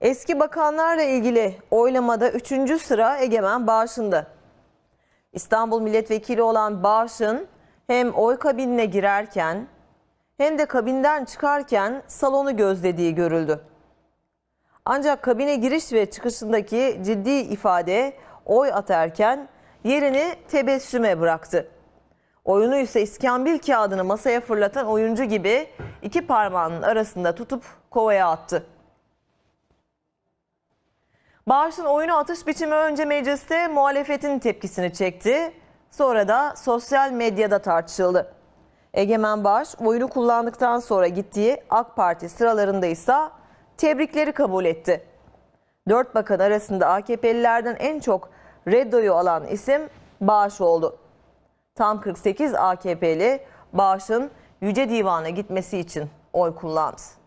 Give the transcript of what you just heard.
Eski bakanlarla ilgili oylamada 3. sıra Egemen Bağış'ındı. İstanbul Milletvekili olan Bağış'ın hem oy kabinine girerken hem de kabinden çıkarken salonu gözlediği görüldü. Ancak kabine giriş ve çıkışındaki ciddi ifade oy atarken yerini tebessüme bıraktı. Oyunu ise iskambil kağıdını masaya fırlatan oyuncu gibi iki parmağının arasında tutup kovaya attı. Bağış'ın oyunu atış biçimi önce mecliste muhalefetin tepkisini çekti. Sonra da sosyal medyada tartışıldı. Egemen Bağış oyunu kullandıktan sonra gittiği AK Parti sıralarında ise tebrikleri kabul etti. Dört bakan arasında AKP'lilerden en çok reddoyu alan isim Bağış oldu. Tam 48 AKP'li Bağış'ın Yüce Divan'a gitmesi için oy kullandı.